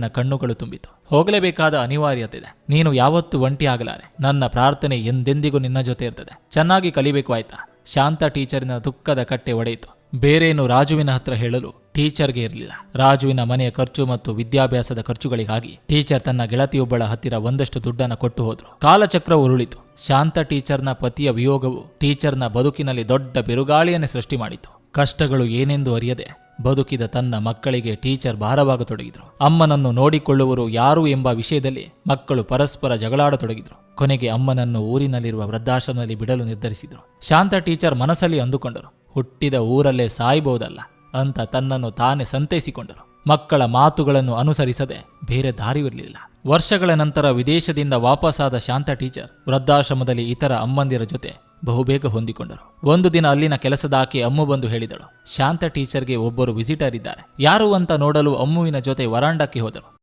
ನನ್ನ ಕಣ್ಣುಗಳು ತುಂಬಿತು. ಹೋಗಲೇಬೇಕಾದ ಅನಿವಾರ್ಯತೆ ಇದೆ. ನೀನು ಯಾವತ್ತೂ ಒಂಟಿ ಆಗಲಾರೆ. ನನ್ನ ಪ್ರಾರ್ಥನೆ ಎಂದೆಂದಿಗೂ ನಿನ್ನ ಜೊತೆ ಇರ್ತದೆ. ಚೆನ್ನಾಗಿ ಕಲಿಬೇಕು ಆಯ್ತಾ? ಶಾಂತ ಟೀಚರಿನ ದುಃಖದ ಕಟ್ಟೆ ಒಡೆಯಿತು. ಬೇರೇನು ರಾಜುವಿನ ಹತ್ರ ಹೇಳಲು ಟೀಚರ್ಗೆ ಇರಲಿಲ್ಲ. ರಾಜುವಿನ ಮನೆಯ ಖರ್ಚು ಮತ್ತು ವಿದ್ಯಾಭ್ಯಾಸದ ಖರ್ಚುಗಳಿಗಾಗಿ ಟೀಚರ್ ತನ್ನ ಗೆಳತಿಯೊಬ್ಬಳ ಹತ್ತಿರ ಒಂದಷ್ಟು ದುಡ್ಡನ್ನು ಕೊಟ್ಟು ಹೋದ್ರು. ಕಾಲಚಕ್ರ ಉರುಳಿತು. ಶಾಂತ ಟೀಚರ್ನ ಪತಿಯ ವಿಯೋಗವು ಟೀಚರ್ನ ಬದುಕಿನಲ್ಲಿ ದೊಡ್ಡ ಬಿರುಗಾಳಿಯನ್ನೇ ಸೃಷ್ಟಿ ಮಾಡಿತು. ಕಷ್ಟಗಳು ಏನೆಂದು ಅರಿಯದೆ ಬದುಕಿದ ತನ್ನ ಮಕ್ಕಳಿಗೆ ಟೀಚರ್ ಭಾರವಾಗತೊಡಗಿದ್ರು. ಅಮ್ಮನನ್ನು ನೋಡಿಕೊಳ್ಳುವರು ಯಾರು ಎಂಬ ವಿಷಯದಲ್ಲಿ ಮಕ್ಕಳು ಪರಸ್ಪರ ಜಗಳಾಡತೊಡಗಿದ್ರು. ಕೊನೆಗೆ ಅಮ್ಮನನ್ನು ಊರಿನಲ್ಲಿರುವ ವೃದ್ಧಾಶ್ರಮದಲ್ಲಿ ಬಿಡಲು ನಿರ್ಧರಿಸಿದ್ರು. ಶಾಂತ ಟೀಚರ್ ಮನಸ್ಸಲ್ಲಿ ಅಂದುಕೊಂಡರು, ಹುಟ್ಟಿದ ಊರಲ್ಲೇ ಸಾಯಬಹುದಲ್ಲ ಅಂತ ತನ್ನನ್ನು ತಾನೇ ಸಂತೈಸಿಕೊಂಡರು. ಮಕ್ಕಳ ಮಾತುಗಳನ್ನು ಅನುಸರಿಸದೆ ಬೇರೆ ದಾರಿವಿರಲಿಲ್ಲ. ವರ್ಷಗಳ ನಂತರ ವಿದೇಶದಿಂದ ವಾಪಸ್ಸಾದ ಶಾಂತ ಟೀಚರ್ ವೃದ್ಧಾಶ್ರಮದಲ್ಲಿ ಇತರ ಅಮ್ಮಂದಿರ ಜೊತೆ ಬಹುಬೇಗ ಹೊಂದಿಕೊಂಡರು. ಒಂದು ದಿನ ಅಲ್ಲಿನ ಕೆಲಸದ ಆಕೆ ಅಮ್ಮು ಬಂದು ಹೇಳಿದಳು. ಶಾಂತ ಟೀಚರ್ಗೆ ಒಬ್ಬರು ವಿಸಿಟರ್ ಇದ್ದಾರೆ. ಯಾರು ಅಂತ ನೋಡಲು ಅಮ್ಮುವಿನ ಜೊತೆ ವರಾಂಡಕ್ಕೆ ಹೋದಳು